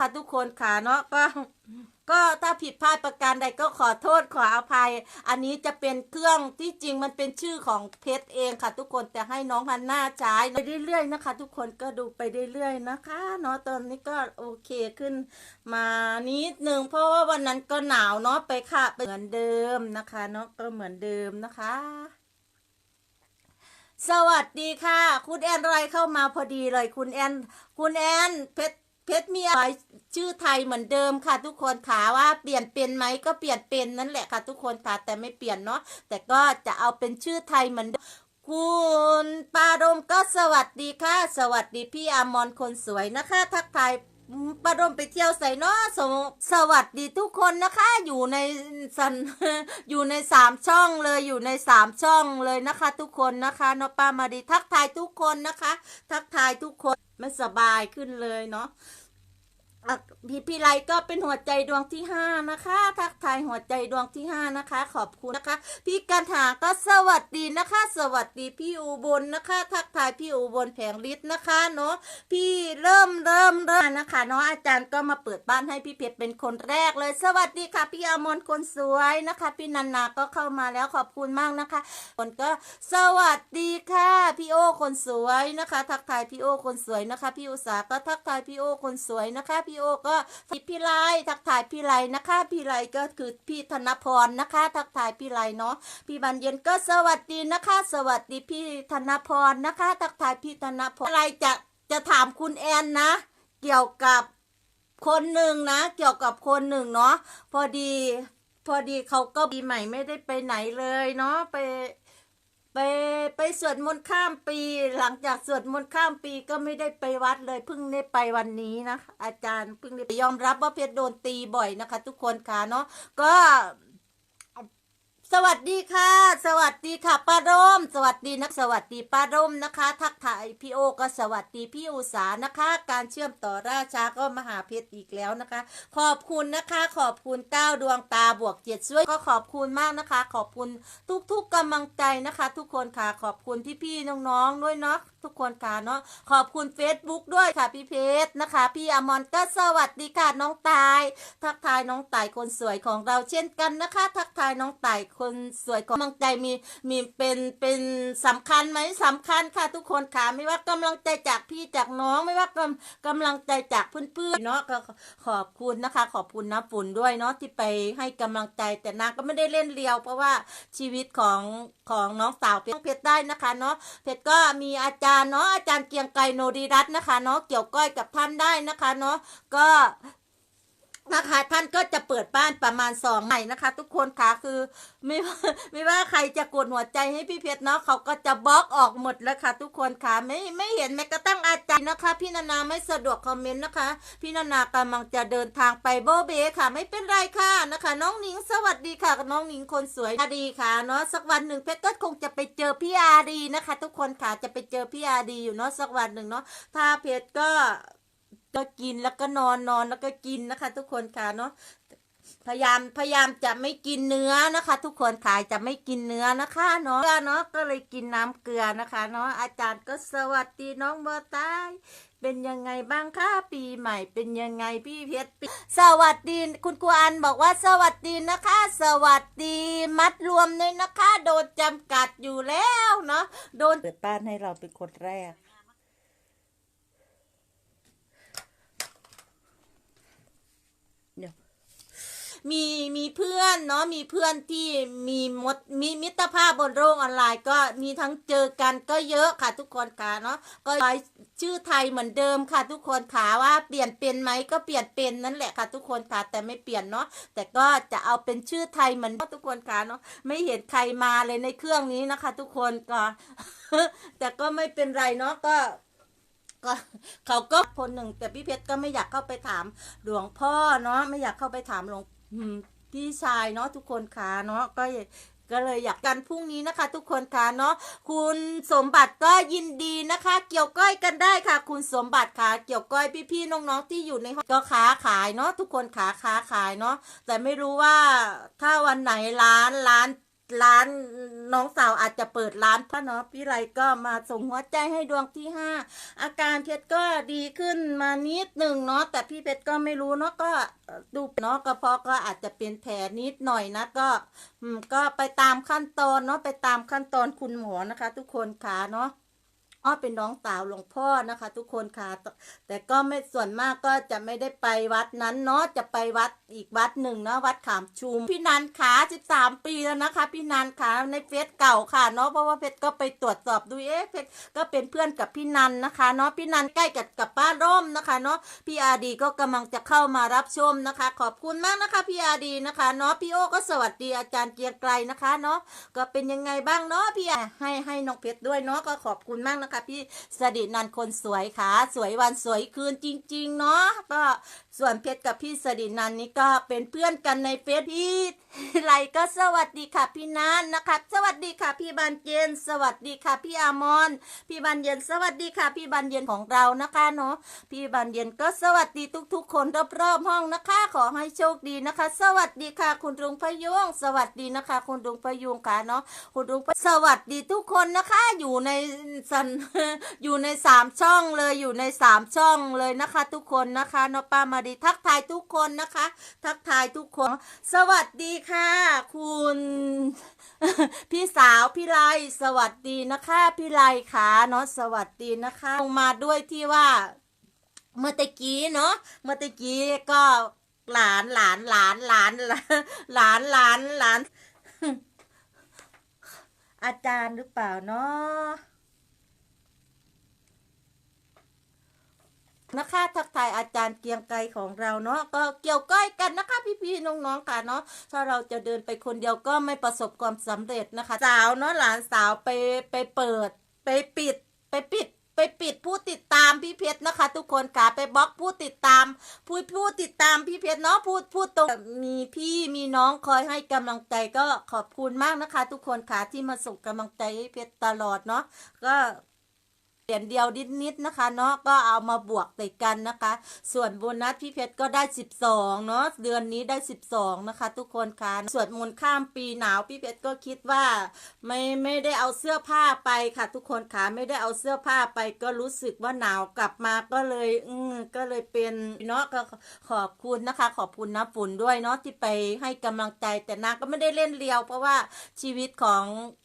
ค่ะทุกคนค่ะเนาะก็ก็ถ้าผิดพลาดประการใดก็ขอโทษขออภัย อันนี้จะเป็นเครื่องที่จริงมันเป็นชื่อของเพชรเองค่ะ ทุกคนแต่ให้น้องฮันน่าใช้ไปเรื่อยๆนะคะ ทุกคนก็ดูไปเรื่อยๆนะคะเนาะตอนนี้ก็โอเคขึ้น มานิดนึงเพราะว่าวันนั้นก็หนาวเนาะไปค่ะเหมือนเดิมนะคะเนาะก็เหมือนเดิมนะคะสวัสดีค่ะ คุณแอนไรเข้ามาพอดีเลย คุณแอน คุณแอนเพชร เพชรมีอะไรชื่อไทยเหมือนเดิมค่ะ ทุกคนค่ะว่าเปลี่ยนเป็นไหมก็เปลี่ยนเป็นนั่นแหละค่ะ ทุกคนค่ะแต่ไม่เปลี่ยนเนาะแต่ก็จะเอาเป็นชื่อไทยเหมือนเดิมคุณปารมก็สวัสดีค่ะ สวัสดีพี่อมอนคนสวยนะคะ ทักทายปารมไปเที่ยวใส่เนาะสวสวัสดีทุกคนนะคะอยู่ในสันอยู่ในสามช่องเลยอยู่ในสามช่องเลยนะคะ ทุกคนนะคะเนาะป้ามาดีทักทายทุกคนนะคะ ทักทายทุกคน ไม่สบายขึ้นเลยเนาะอะ พี่พี่ไลก็เป็นหัวใจดวงที่ห้านะคะ ทักทายหัวใจดวงที่ห้านะคะ ขอบคุณนะคะ พี่กันหาก็สวัสดีนะคะ สวัสดีพี่อุบลนะคะ ทักทายพี่อุบลแผงฤทธิ์นะคะเนาะพี่เริ่มเริ่มเริ่มนะคะเนาะอาจารย์ก็มาเปิดบ้านให้พี่เพชรเป็นคนแรกเลย สวัสดีค่ะ พี่อมรคนสวยนะคะ พี่นันนาก็เข้ามาแล้วขอบคุณมากนะคะคนก็สวัสดีค่ะ พี่โอคนสวยนะคะ ทักทายพี่โอคนสวยนะคะ พี่อุสาก็ทักทายพี่โอคนสวยนะคะพี่โอก็พี่ไลทักทายพี่ไลนะคะ พี่ไลก็คือพี่ธนพรนะคะ ทักทายพี่ไลเนาะพี่บันเย็นก็สวัสดีนะคะ สวัสดีพี่ธนพรนะคะ ทักทายพี่ธนพรอะไรจะจะถามคุณแอนนะ เกี่ยวกับคนหนึ่งนะ เกี่ยวกับคนหนึ่งเนาะพอดี พอดีเขาก็ปีใหม่ไม่ได้ไปไหนเลยเนาะไป ไปไปสวดมนต์ข้ามปี หลังจากสวดมนต์ข้ามปีก็ไม่ได้ไปวัดเลยเพิ่งได้ไปวันนี้นะคะอาจารย์เพิ่งได้ยอมรับว่าเพชรโดนตีบ่อยนะคะ ทุกคนค่ะเนาะก็ สวัสดีค่ะ สวัสดีค่ะป้าร่ม สวัสดีนะสวัสดีป้าร่มนะคะ ทักทายพี่โอก็สวัสดีพี่อุสานะคะ การเชื่อมต่อราชาก็มหาเพชรอีกแล้วนะคะ ขอบคุณนะคะ ขอบคุณเก้าดวงตาบวกเจ็ดช่วยก็ขอบคุณมากนะคะ ขอบคุณทุกๆกำลังใจนะคะ ทุกคนค่ะขอบคุณพี่ๆน้องๆด้วยเนาะทุกคนค่ะเนาะขอบคุณ Facebook ด้วยค่ะพี่เพชรนะคะ พี่อมรก็สวัสดีค่ะน้องตาย ทักทายน้องตายคนสวยของเราเช่นกันนะคะ ทักทายน้องตายคนสวยของกำลังใจมีมีเป็นเป็นสำคัญไหมสำคัญค่ะทุกคนค่ะไม่ว่ากำลังใจจากพี่จากน้องไม่ว่ากำกำลังใจจากเพื่อนๆเนาะก็ขอบคุณนะคะ ขอบคุณน้ำฝุ่นด้วยเนาะที่ไปให้กำลังใจแต่นางก็ไม่ได้เล่นเลียว เพราะว่าชีวิตของของน้องสาวเพชรเพชรได้นะคะเนาะเพชรก็มีอาจารย์เนาะอาจารย์เกียงไกรโนดีรัตน์นะคะเนาะเกี่ยวก้อยกับท่านได้นะคะเนาะก็ นะคะท่านก็จะเปิดบ้านประมาณสองใหม่นะคะ ทุกคนค่ะคือไม่ว่าไม่ว่าใครจะกดหัวใจให้พี่เพชรเนาะเขาก็จะบล็อกออกหมดแล้วค่ะทุกคนค่ะไม่ไม่เห็นแม้กระทั่งอาจารย์นะคะ พี่นานาไม่สะดวกคอมเมนต์นะคะ พี่นานากำลังจะเดินทางไปโบเบค่ะ ไม่เป็นไรค่ะนะคะ น้องหนิงสวัสดีค่ะน้องหนิงคนสวยอาดีค่ะเนาะสักวันหนึ่งเพชรก็คงจะไปเจอพี่อาดีนะคะ ทุกคนค่ะจะไปเจอพี่อาดีอยู่เนาะสักวันหนึ่งเนาะถ้าเพชรก็ ก็กินแล้วก็นอนนอนแล้วก็กินนะคะ ทุกคนค่ะเนาะพยายามพยายามจะไม่กินเนื้อนะคะ ทุกคนขายจะไม่กินเนื้อนะคะเนาะเนาะก็เลยกินน้ำเกลือนะคะเนาะอาจารย์ก็สวัสดีน้องเบอร์ตายเป็นยังไงบ้างคะปีใหม่ เป็นยังไงพี่เพชรปีสวัสดีคุณกวนบอกว่าสวัสดีนะคะ สวัสดีมัดรวมเลยนะคะ โดนจำกัดอยู่แล้วเนาะโดนเปิดบ้านให้เราเป็นคนแรก มีมีเพื่อนเนาะมีเพื่อนที่มีมดมีมิตรภาพบนโลกออนไลน์ ก็มีทั้งเจอกันก็เยอะค่ะทุกคนค่ะเนาะก็ชื่อไทยเหมือนเดิมค่ะ ทุกคนค่ะว่าเปลี่ยนเป็นไหมก็เปลี่ยนเป็นนั่นแหละค่ะ ทุกคนค่ะแต่ไม่เปลี่ยนเนาะแต่ก็จะเอาเป็นชื่อไทยเหมือนทุกคนค่ะเนาะไม่เห็นใครมาเลยในเครื่องนี้นะคะ ทุกคนก็แต่ก็ไม่เป็นไรเนาะก็ก็เขาก็คนหนึ่งแต่พี่เพชรก็ไม่อยากเข้าไปถามหลวงพ่อเนาะไม่อยากเข้าไปถามหลวง พี่ชายเนาะทุกคนค่ะเนาะก็ก็เลยอยากกันพรุ่งนี้นะคะ ทุกคนค่ะเนาะคุณสมบัติก็ยินดีนะคะ เกี่ยวก้อยกันได้ค่ะ คุณสมบัติค่ะ เกี่ยวก้อยพี่ๆน้องๆที่อยู่ในห้องก็ค้าขายเนาะทุกคนขาค้าขายเนาะแต่ไม่รู้ว่าถ้าวันไหนร้านร้าน ร้านน้องสาวอาจจะเปิดร้านพ่อเนาะพี่ไรก็มาส่งหัวใจให้ดวงที่ห้าอาการเพชรก็ดีขึ้นมานิดหนึ่งเนาะแต่พี่เพชรก็ไม่รู้เนาะก็ดูเนาะกระเพาะก็อาจจะเป็นแผลนิดหน่อยนะก็อืมก็ไปตามขั้นตอนเนาะไปตามขั้นตอนคุณหมอนะคะ ทุกคนค่ะเนาะ อ้อเป็นน้องสาวหลวงพ่อนะคะ ทุกคนค่ะ แต่ก็ไม่ส่วนมากก็จะไม่ได้ไปวัดนั้นเนาะจะไปวัดอีกวัดหนึ่งเนาะวัดขามชุม พี่นันขา13 ปีแล้วนะคะ พี่นันขาในเฟซเก่าค่ะเนาะเพราะว่าเพชรก็ไปตรวจสอบดูเอ๊ะเพชรก็เป็นเพื่อนกับพี่นันนะคะเนาะพี่นันใกล้กับกับป้าร่มนะคะเนาะพี่อาดีก็กำลังจะเข้ามารับชมนะคะ ขอบคุณมากนะคะพี่อาดีนะคะเนาะพี่โอก็สวัสดีอาจารย์เกียงไกรนะคะเนาะก็เป็นยังไงบ้างเนาะพี่ให้ให้น้องเพชรด้วยเนาะก็ขอบคุณมากนะคะค่ะพี่สดินันคนสวยค่ะ สวยวันสวยคืนจริง ๆ เนาะก็ส่วนเพชรกับพี่สดินันนี่ก็เป็นเพื่อนกันในเฟซพี่ไรก็สวัสดีค่ะพี่นันนะคะ สวัสดีค่ะพี่บันเย็น สวัสดีค่ะพี่อามอนพี่บันเย็นสวัสดีค่ะพี่บันเย็นของเรานะคะเนาะพี่บันเย็นก็สวัสดีทุก ๆ คนรอบๆห้องนะคะ ขอให้โชคดีนะคะ สวัสดีค่ะ คุณลุงพยุงสวัสดีนะคะ คุณลุงพยุงค่ะเนาะคุณลุงสวัสดีทุกคนนะคะอยู่ในสันอยู่ในสามช่องเลยอยู่ในสามช่องเลยนะคะ ทุกคนนะคะเนาะป้ามาวัสดีทักทายทุกคนนะคะ ทักทายทุกคน สวัสดีค่ะ คุณ พี่สาวพี่ไลสวัสดีนะคะพี่ไลค่ะเนาะสวัสดีนะคะลงมาด้วยที่ว่า เมื่อตะกี้เนาะเมื่อตะกี้ก็หลานหลานหลานหลานหลานหลานหลานอาจารย์หรือเปล่าเนาะ นะคะทักทายอาจารย์เกียงไกรของเราเนาะก็เกี่ยวก้อยกันนะคะ พี่ๆน้องๆค่ะเนาะถ้าเราจะเดินไปคนเดียวก็ไม่ประสบความสำเร็จนะคะ สาวเนาะหลานสาวไปไปเปิด ไปปิด ไปปิดไปปิดผู้ติดตามพี่เพชรนะคะ ทุกคนค่ะไปบล็อกผู้ติดตามผู้ผู้ติดตามพี่เพชรเนาะพูดพูดตรงมีพี่มีน้องคอยให้กำลังใจก็ขอบคุณมากนะคะ ทุกคนค่ะที่มาส่งกำลังใจให้เพชรตลอดเนาะก็ เหรียญเดียวนิดๆนะคะเนาะก็เอามาบวกติดกันนะคะ ส่วนโบนัสพี่เพชรก็ได้ 12เนาะเดือนนี้ได้ 12 นะคะ ทุกคนค่ะส่วนมูลข้ามปีหนาวพี่เพชรก็คิดว่า ไม่ไม่ได้เอาเสื้อผ้าไปค่ะ ทุกคนค่ะไม่ได้เอาเสื้อผ้าไปก็รู้สึกว่าหนาวกลับมาก็เลย อืมก็เลยเป็นเนาะก็ขอบคุณนะคะ ขอบคุณนะฝุ่นด้วยเนาะที่ไปให้กำลังใจแต่นางก็ไม่ได้เล่นเลียว เพราะว่าชีวิตของ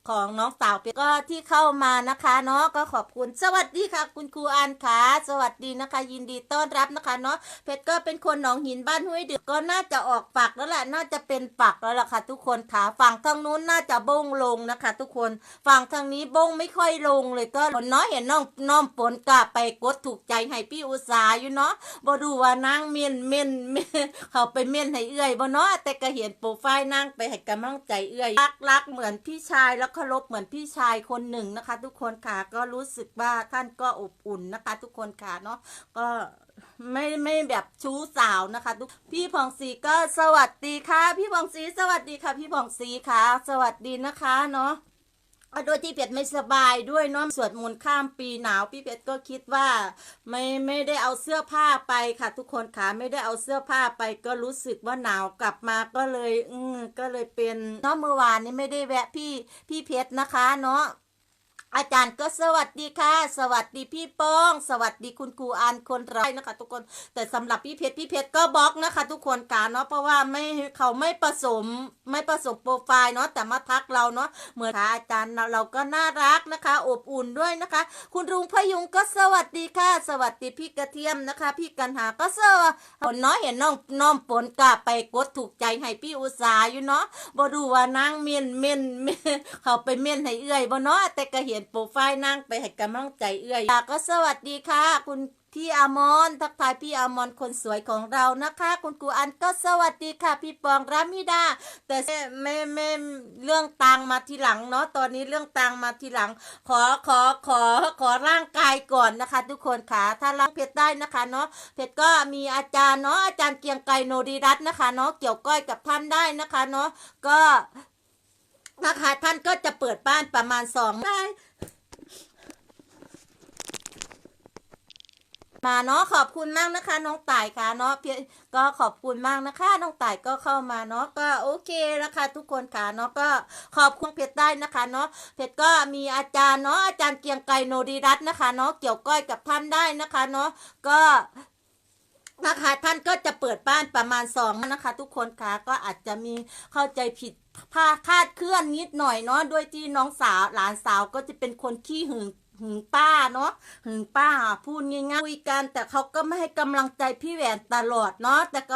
ของน้องสาวเพชรก็ที่เข้ามานะคะเนาะก็ขอบคุณสวัสดีค่ะ คุณครูอันค่ะสวัสดีนะคะ ยินดีต้อนรับนะคะเนาะเพชรก็เป็นคนหนองหินบ้านห้วยเดึกก็น่าจะออกฝักแล้วแหละน่าจะเป็นฝักแล้วล่ะค่ะ ทุกคนค่ะฝั่งทางนู้นน่าจะบงลงนะคะ ทุกคนฝั่งทางนี้บงไม่ค่อยลงเลยก็ผลน้อยเห็นน้องน้องฝนกะไปกดถูกใจให้พี่อุตสาอยู่เนาะบ่ดูว่านางเมียนเมียนเมียนเขาไปเมียนให้เอื้อยบ่เนาะแต่ก็เห็นโปรไฟล์นางไปให้กำลังใจเอื้อยรักรักเหมือนพี่ชายแล้วเคารพเหมือนพี่ชายคนหนึ่งนะคะ ทุกคนค่ะก็รู้สึกว่าท่านก็อบอุ่นนะคะ ทุกคนค่ะเนาะก็ไม่ไม่แบบชู้สาวนะคะทุกพี่ผ่องศรีก็สวัสดีค่ะ พี่ผ่องศรีสวัสดีค่ะ พี่ผ่องศรีค่ะ สวัสดีนะคะเนาะอะโดยที่เพชรไม่สบายด้วยเนาะสวดมนต์ข้ามปีหนาว พี่เพชรก็คิดว่าไม่ไม่ได้เอาเสื้อผ้าไปค่ะ ทุกคนค่ะไม่ได้เอาเสื้อผ้าไปก็รู้สึกว่าหนาวกลับมาก็เลย อืก็เลยเป็นเนาะเมื่อวานนี้ไม่ได้แวะพี่พี่เพชรนะคะ เนาะ อาจารย์ก็สวัสดีค่ะ สวัสดีพี่โป้อง สวัสดีคุณครูอันคนร้ายนะคะ ทุกคน แต่สำหรับพี่เพชรพี่เพชรก็บล็อกนะคะ ทุกคนกาเนาะเพราะว่าไม่เขาไม่ผสมไม่ผสมโปรไฟล์เนาะแต่มาทักเราเนาะเหมือนค่ะอาจารย์เราเราก็น่ารักนะคะ อบอุ่นด้วยนะคะ คุณลุงพยุงก็สวัสดีค่ะ สวัสดีพี่กระเทียมนะคะ พี่กันหาก็สวัสดีผลน้อยเห็นน้องน้องฝนกะไปกดถูกใจให้พี่อุตสาอยู่เนาะบ่ดูว่านางเมียนเมียนเขาไปเมียนให้เอื้อยบ่เนาะแต่ก็เห็นโปรไฟล์นางไปให้กำลังใจเอื้อยก็สวัสดีค่ะ คุณพี่อมอนทักทายพี่อมอนคนสวยของเรานะคะ คุณกูอันก็สวัสดีค่ะ พี่ปองรามิดา แต่ไม่ไม่เรื่องตังมาทีหลังเนาะตอนนี้เรื่องตังมาทีหลัง ขอขอขอขอร่างกายก่อนนะคะ ทุกคนค่ะถ้าร่างเพชรได้นะคะเนาะเพชรก็มีอาจารย์เนาะอาจารย์เกียงไกรโนดีรัตน์นะคะเนาะเกี่ยวก้อยกับท่านได้นะคะเนาะก็ นะคะ ท่านก็จะเปิดบ้านประมาณสองได้มาเนาะขอบคุณมากนะคะ น้องต่ายค่ะเนาะเพียก็ขอบคุณมากนะคะ น้องต่ายก็เข้ามาเนาะก็โอเคแล้วค่ะทุกคนค่ะเนาะก็ขอบคุณเพชรได้นะคะเนาะเพชรก็มีอาจารย์เนาะอาจารย์เกียงไกรโนดีรัตน์นะคะ เนาะเกี่ยวก้อยกับท่านได้นะคะเนาะก็นะคะท่านก็จะเปิดบ้านประมาณสองนะคะ ทุกคนค่ะก็อาจจะมีเข้าใจผิด พาคาดเคลื่อนนิดหน่อยเนาะด้วยที่น้องสาวหลานสาวก็จะเป็นคนขี้หึงหึงป้าเนาะหึงป้าพูดง่ายๆคุยกัน แต่เขาก็ไม่ให้กำลังใจพี่แหวนตลอดเนาะแต่ก็